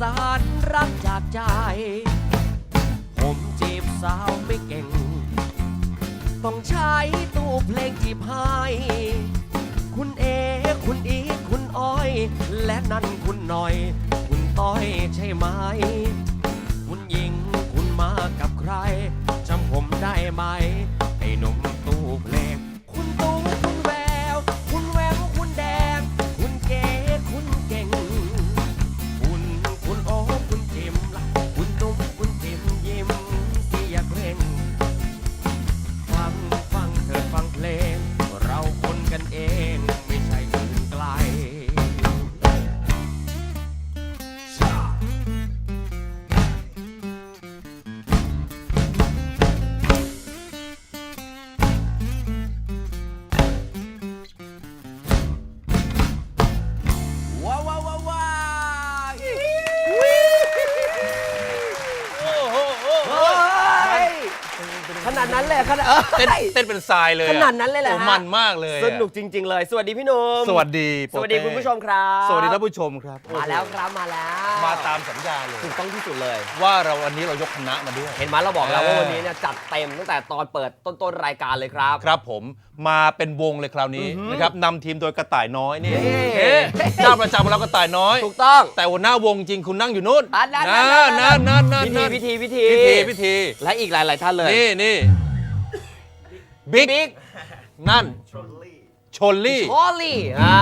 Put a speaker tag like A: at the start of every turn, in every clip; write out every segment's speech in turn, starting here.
A: สารรักจากใจ ผมจีบสาวไม่เก่ง ต้องใช้ตู้เพลงจีบให้คุณเอ คุณอี คุณอ้อย และนั่นคุณหน่อย คุณต้อยใช่ไหม คุณหญิงคุณมากับใครจำผมได้ไหมไอ้หนุ่ม ขนาดนั้นเลยเหรอขนาด
B: เต้น
A: เอ้ย
B: เต้นเป็นทรายเลยอะ
A: ขนาดนั้นเลยเหรอ
B: โอ้
A: ฮะ
B: มันมากเลยอะ
A: สนุกจริง ๆ เลย สวัสดีพี่หนุ่ม
B: สวัสดี
A: สวัสดี
B: โปเต้
A: คุณผู้ชมครับ
B: สวัสดีท่านผู้ชมครับ
A: มาแล้วครับมาแล้ว
B: มาตามสัญญาเลย
A: ถูกต้องที่สุดเลย
B: ว่าเราวันนี้เรายกคณะมาด้วย
A: เห็นไหมเราบอกแล้วว่า
B: เออ
A: วันนี้เนี่ยจัดเต็มตั้งแต่ตอนเปิดต้นๆรายการเลยครับ
B: ครับผมมาเป็นวงเลยคราวนี้
A: อือหือ
B: นะครับนำทีมโดยกระต่ายน้อยนี่
A: เฮ้
B: เอ๊ะเจ้าประจำของเรากระต่ายน้อย
A: ถูกต้อง
B: แต่หัวหน้าวงจริงคุณนั่งอยู่นู่น
A: อะนั่น
B: นะ
A: นั่น
B: นั่นนั่น
A: พิ
B: นั่
A: ธี
B: น
A: พิธีพิธี
B: พิธีพิธี
A: และอีกหลาย ๆ ท่านเลย
B: นี่นี่บิ๊ก
A: บิ๊ก
B: นั่นชนลี่
A: โอลี่ อ่า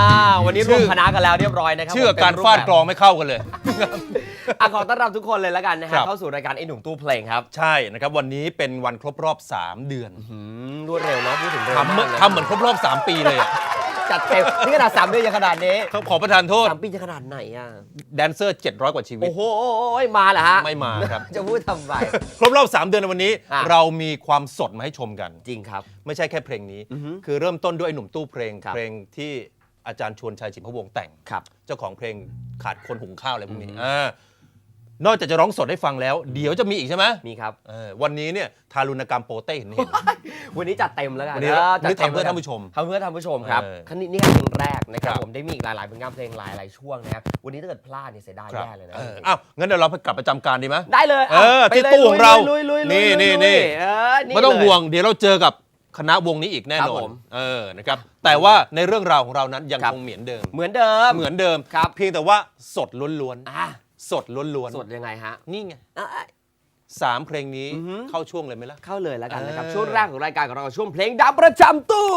A: วันนี้ร
B: ชื่
A: วม
B: อ
A: คณะกันแล้วเรียบร้อยนะครับ
B: เชื่อ
A: ผม
B: การ
A: เต็ม
B: ฟาด
A: แบบ
B: กรองไม่เข้ากันเลย
A: อะขอต้อนรับทุกคนเลยแล้วกันนะ
B: ค
A: ฮะ
B: รับ
A: เข้าสู่รายการไอ้หนุ่มตู้เพลงครับ
B: ใช่นะครับ วันนี้เป็นวันครบรอบ 3 เดือน
A: อืมรวดเร็วเนาะพูดถึงเร็ว
B: ทำเหมื
A: มา
B: อกน
A: เลย
B: ทำเหมือนครบรอบ 3 ปีเลยอะ
A: จัดเต็มนี่ขนาดสามเดือนยังขนาดนี้
B: ขอประทานโทษ
A: สามปีจะขนาดไหนอะ
B: แดนเซอร์ 700 กว่าชีวิต
A: โอ้โหมาเหรอฮะ
B: ไม่มาครับ
A: จะพูดทำไม
B: ครบรอบ 3 เดือนในวันนี้
A: อะ
B: เรามีความสดมาให้ชมกัน
A: จริงครับ
B: ไม่ใช่แค่เพลงนี้
A: อือฮึ
B: คือเริ่มต้นด้วยไอ้หนุ่มตู้เพลง
A: ครับ
B: เพลงที่อาจารย์ชวนชัยชิมพวงศ์แต่ง
A: ครับ
B: เจ้าของเพลงขาดคนหุงข้าวอะไรพวกนี้
A: อืม
B: อ่า นอกจากจะร้องสดให้ฟังแล้ว เดี๋ยวจะมีอีกใช่ไหม
A: มีครับ
B: เออวันนี้เนี่ยทารุณกรรมโปเต้เห็นเห็น
A: วันนี้จัดเต็มแล้วกัน
B: วันนี้
A: ออจัด
B: วันนี้
A: ต็
B: ทำเพื่อท่านผู้ชม
A: ทำเพื่อท่านผู้ชมครับ
B: เออ
A: คันนี้นี่แค่เพลงแรกนะครับ
B: ครับ
A: ผมได้มีอีกหลายๆผลงานเพลงหลายๆช่วงนะครับวันนี้ถ้าเกิดพลาดเนี่ยเสียดาย
B: ครับ
A: แย่เลยนะ
B: เอออ้าวงั้นเดี๋ยวเราไปกลับประจำการดีไหม
A: ได้เลย
B: เออ
A: ไป
B: ที่
A: ลย
B: ตู้ของเรา
A: ลุยลุยลุย
B: นี่
A: ลุย
B: นี่
A: ลุย
B: นี่
A: เออนี่
B: ไม่ต้อง
A: เลย
B: ห่วงเดี๋ยวเราเจอกับคณะวงนี้อีกแน่นอ
A: ครั
B: น
A: บผม
B: เออนะครับแต่ว่าในเรื่องราวของเรานั้นยัง
A: ครับ
B: คงเหมือนเดิม
A: เหมือนเดิม
B: เหมือนเดิม
A: ครับ
B: เพียงแต่ว่าสดล้วน
A: อะ
B: ๆ สดล้วนๆ
A: สดยังไงฮะ
B: นี่ไง
A: อะอะ
B: สามเพลงนี้
A: อือหือ
B: เข้าช่วงเลยไหมล่ะ
A: เข้าเลยแล้วกันนะครับ
B: เออ
A: ช่วงแรกของรายการของเราช่วงเพลงดังประจำตู้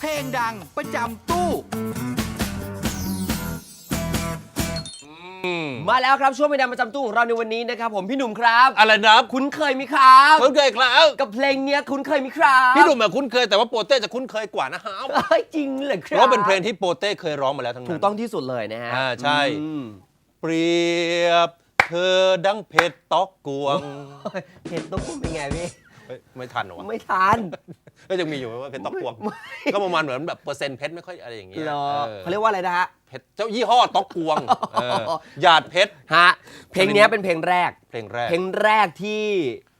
C: เพลงดังประจำตู้
B: ม
A: มาแล้วครับช่วงเพลงดังประจำตู้ของเราในวันนี้นะครับผมพี่หนุ่มครับ
B: อะไรนะ
A: คุ้นเคยไหมครับ
B: คุ้นเคยครับ
A: กับเพลงเนี้ยคุ้นเคยไหมครับ
B: พี่หนุ่มอะคุ้นเคยแต่ว่าโปเต้จะคุ้นเคยกว่านะฮะ
A: เอ้ยจริงเลยค
B: เพ
A: รับ
B: ราะเป็นเพลงที่โปเต้เคยร้องมาแล้วทั้งนั้น
A: ถูกต้องที่สุดเลยนะฮะ
B: อ่าใช่
A: อืม
B: เปรียบ เธอดังเพชรตอกกวง
A: เห็นต้องพูดเป็นไงพี่
B: เฮ้ยไม่ทันเหรอวะ
A: ไม่ทัน
B: ก็ยังมีอยู่ไหมว่าเพชรตอกกวงก็ประมาณเหมือนแบบเปอร์เซ็นต์เพชรไม่ค่อยอะไรอย่างเงี้ย
A: เหรอ
B: เออ
A: เขาเรียกว่าอะไรนะฮะ
B: เพชรเจ้ายี่ห้อตอกกวงเออหยาดเพชร
A: ฮะเพลงเนี้ยเป็นเพลงแรก
B: เพลงแรก
A: เพลงแรกที่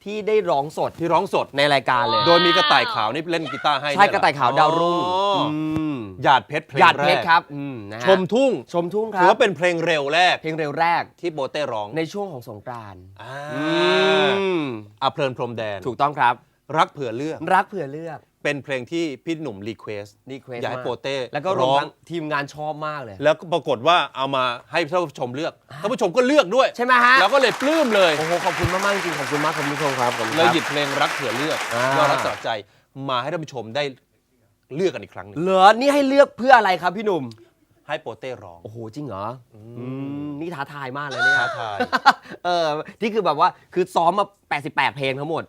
A: ที่ได้ร้องสด
B: ที่ร้องสด
A: ในรายการเลย
B: โดยมีกระต่ายขาวนี่เล่นกีตาร์ให้
A: ใช่
B: เนี่ยเห
A: กระต่ายขาวดาวรุ่ง
B: อ๋ออ
A: ม
B: หยาดเพชรเพลง
A: หยาด
B: แร
A: เพช
B: ก
A: รครับอืมนะฮะ
B: ชมทุ่ง
A: ชมทุ่งค
B: ถือ
A: รับ
B: ว่าเป็นเพลงเร็วแรก
A: เพลงเร็วแรก
B: ที่โปเต้ร้อง
A: ในช่วงของสงกรานต์
B: อ่า
A: อืม
B: อาเพลินพรมแดน
A: ถูกต้องครับ
B: รักเผื่อเลือก
A: รักเผื่อเลือก
B: เป็นเพลงที่พี่หนุ่มรีเควส
A: รีเควส
B: อยากให้
A: มาก
B: โปเต้
A: แล้วก็รวม
B: ร้อง
A: ทั้งทีมงานชอบมากเลย
B: แล้วก็ปรากฏว่าเอามาให้ท่านผู้ชมเลือกท่านผู้ชมก็เลือกด้วย
A: ใช่ไหมฮะ
B: แล้วก็เลยปลื้มเลย
A: โอ้โห ขอบคุณมากๆจริงๆขอบคุณมากคุณผู้ชมครับผม
B: เลยหยิบเพลงรักเผื่อเลือก
A: อ่า ย
B: อดรักสลักใจมาให้ท่านผู้ชมได้เลือกกันอีกครั้งหนึง
A: เหรอนี่ให้เลือกเพื่ออะไรครับพี่หนุ่ม
B: ให้โปเต้ร้อง
A: โอ้โห จริงเหรออืมนี่ท้าทายมากเลยเนี่ย
B: ท้าทาย
A: เออ นี่คือแบบว่า คือซ้อมมา 88 เพลงทั้งหมด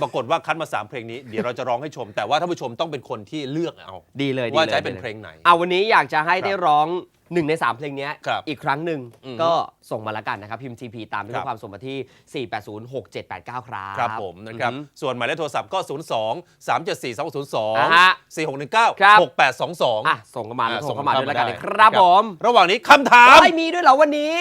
B: ปรากฏว่าคัดมาสามเพลงนี้เดี๋ยวเราจะร้องให้ชม แต่ว่าท่านผู้ชมต้องเป็นคนที่เลือกเอา
A: ดีเลย
B: ว่า
A: ดีลย
B: จะให้เป็น
A: ดีย
B: เพลงไหน
A: เอาวันนี้อยากจะให้
B: ครับ
A: ได้ร้องหนึ่งใน 3 เพลงเนี้ย
B: ครับ
A: อีกครั้งหนึ่ง
B: อืม
A: ก็ส่งมาละกันนะครับ พิมพ์ TP ตามด้วย
B: ครับ
A: ข้อความส่งมาที่ 4806789 ครับ
B: ครับผมนะครับ
A: อืม
B: ส่วนหมายเลขโทรศัพท์ก็ 0 2 3 7 4 2 0
A: อ่าฮะ
B: 2 4 6 1 9
A: ครับ
B: 6 8 2 2
A: อะส่งเข้ามาแล้ว
B: อะ
A: ส่งเข้ามาด้วยละกัน
B: ได้
A: ครับผม
B: ระหว่างนี้คำถาม
A: ไม่มีด้วยเหรอวันนี้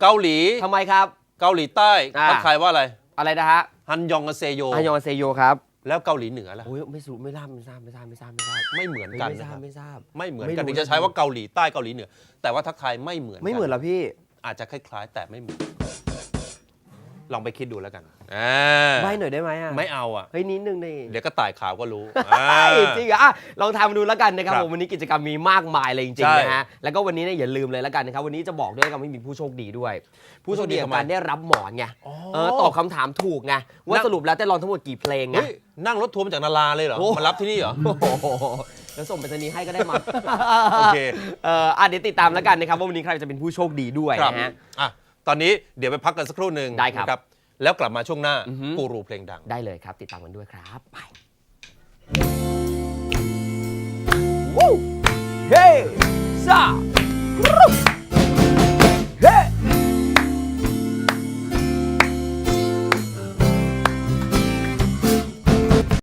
B: เกาหลี
A: ทำไมครับ
B: เกาหลีใต้
A: อ่า
B: ทักทายว่าอะไร
A: อะไรนะฮะ
B: ฮันยองอาเซโย
A: อายองเซโยครับ
B: แล้วเกาหลีเหนือล่ะ
A: โอ้ยไม่รู้ไม่ทราบไม่ทราบไม่ทราบไม่ทราบไม่ทราบ
B: ไม่เหมือนกัน
A: ไม่ท
B: นะ
A: รา
B: ครับบ
A: ไม่ทราบ
B: ไม่เหมือน
A: ไม่
B: กัน
A: รู้
B: ถึงจะใช้ว่าเกาหลีใต้เกาหลีเหนือ แต่ว่าทักทายไม่เหมือน
A: ไม่เหมือนเหรอพี่
B: อาจจะคล้ายๆ แต่ไม่เหมือน ลองไปคิดดูแล้วกันอ่า
A: ใบหน่อยได้ไหมอะ
B: ไม่เอาอะ
A: เฮ้ยนิดนึงดิ
B: เดี๋ยวก็ต่ายขาวก็รู้
A: ใช่จริงเหรออะลองทำมาดูแล้วกันนะครับ
B: ครับ
A: ผมวันนี้กิจกรรมมีมากมายเลยจริง
B: ใช่
A: ๆนะฮะแล้วก็วันนี้เนี่ยอย่าลืมเลยแล้วกันนะครับวันนี้จะบอกด้วยกันว่ามีผู้โชคดีด้วย ผู้โชคดีกับการได้รับหมอนไง
B: อ๋อ
A: เออตอบคำถามถูกไงว่า
B: นั่ง
A: สรุปแล้วได้ลองทั้งหมดกี่เพลงไง
B: เฮ้ยนั่งรถทัวร์มาจากนาราเลยเหรอ
A: โอ้
B: มารับที่นี่เหรอ
A: โอ้โหแล้วส่งไปรษณีย์ให้ก็ได้มา
B: โอเค
A: เอออะเดี๋ยวติดตามแล้วกันนะครับว่าวันนี้ใครจะเป็นผู้โชคดีด้วย
B: ครับ
A: นะฮะ
B: อะ ตอนนี้เดี๋ยวไปพักกันสักครู่หนึ่ง
A: ได้ครับ
B: นะแล้วกลับมาช่วงหน้า
A: อือฮึ
B: กูรูเพลงดัง
A: ได้เลยครับ ติดตามกันด้วยครับไป Woo!